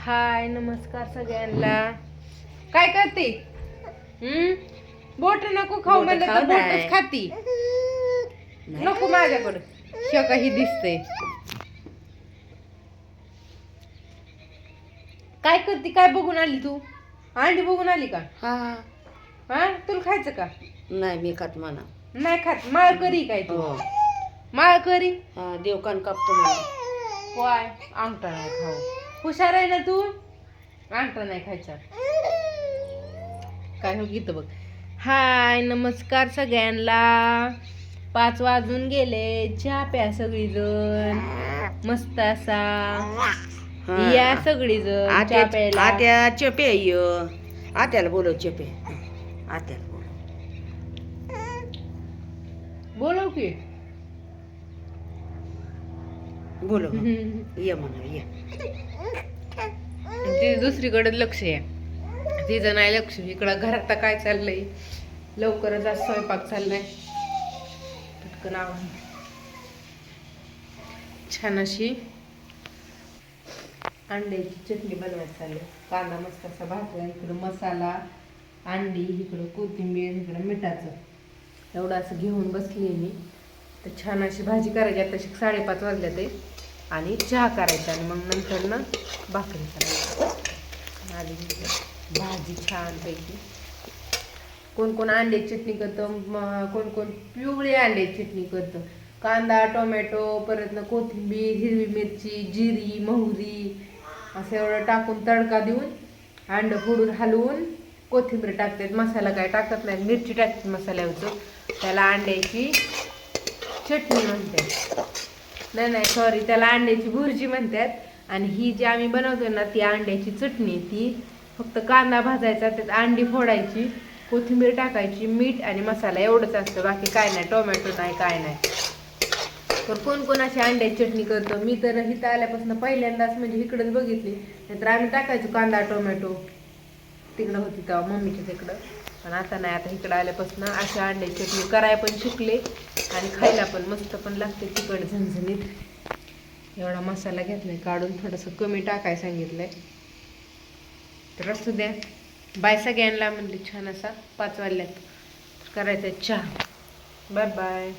हाय नमस्कार सगळ्यांना. काय करते? हम्म? बोट नको खाऊ म्हणलं तर. बोटच खाती. नको माझ्याकडं. शका ही दिसते. काय करते? काय बघून आली तू? अंडी बघून आली का? हा. हा? तुला खायचं का? नाही मी खात म्हणा. नाही खात. माळ करी काय तू? हो. माळ करी? देवकान कापतो म्हणा वाय अंगठा नाही खाऊ. हुशार आहे ना तू? अंगठा नाही खायचा. काय हो गीत बघ. हाय नमस्कार सगळ्यांना. पाच वाजून गेले. चहा प्या सगळीजण. मस्त असा. या सगळीजण चहा आत्या प्यायला. आत्या चेपे य आत्याला बोलव चेपे. आत्याला बोलव. बोलव की. बोलव ये म्हणा ये. दुसरीकडे लक्ष आहे. तिचं नाही लक्ष. इकडं घरात तर काय चाललंय? लवकरच आज स्वयंपाक चाललाय. पटकन आवाज छान अशी अंड्याची चटणी बनवायची चालली कांदा मस्त असा भाजला. इकडं मसाला अंडी इकडं कोथिंबीर इकडं मिठाचं. एवढं असं घेऊन बसली मी. तर छान अशी भाजी करायची. आता साडेपाच वाजल्या ते आणि चहा करायचा आणि मग नंतर ना भाकरी करायची. आली भाजी छानपैकी. कोण कोण अंड्याची चटणी करतं कोण कोण पिवळी अंड्याची चटणी करतं. कांदा टोमॅटो परत ना कोथिंबीर हिरवी मिरची जिरी मोहरी असं एवढं टाकून तडका देऊन अंड फोडून हलवून कोथिंबीर टाकतात. मसाला काय टाकत नाही मिरची टाकतात मसाल्यावरचं. त्याला अंड्याची चटणी म्हणतात. नाही नाही सॉरी त्याला अंड्याची भुर्जी म्हणतात. आणि ही जी आम्ही बनवतो ना ती अंड्याची चटणी ती. फक्त कांदा भाजायचा त्यात अंडी फोडायची कोथिंबीर टाकायची मीठ आणि मसाला एवढंच असतं. बाकी काय नाही टोमॅटो नाही काय नाही. तर कोण कोण अशी अंड्याची चटणी करतो? मी तर इथं आल्यापासून पहिल्यांदाच म्हणजे इकडंच बघितली. नाहीतर आम्ही टाकायचो कांदा टोमॅटो. तिकडं होती तेव्हा मम्मीच्या तिकडं पण आता नाही आता इकडं आल्यापासून अशा अंड्याची चटणी करायला पण शिकले आणि खायला पण मस्त पण लागते तिकड झणझणीत. एवढा मसाला घेतला आहे काढून थोडंसं कमी टाकाय सांगितलं आहे तर असू द्या. बाय सगळ्यांना म्हणले छान असा पाच वाजल्यात. करायचा चहा. Bye bye.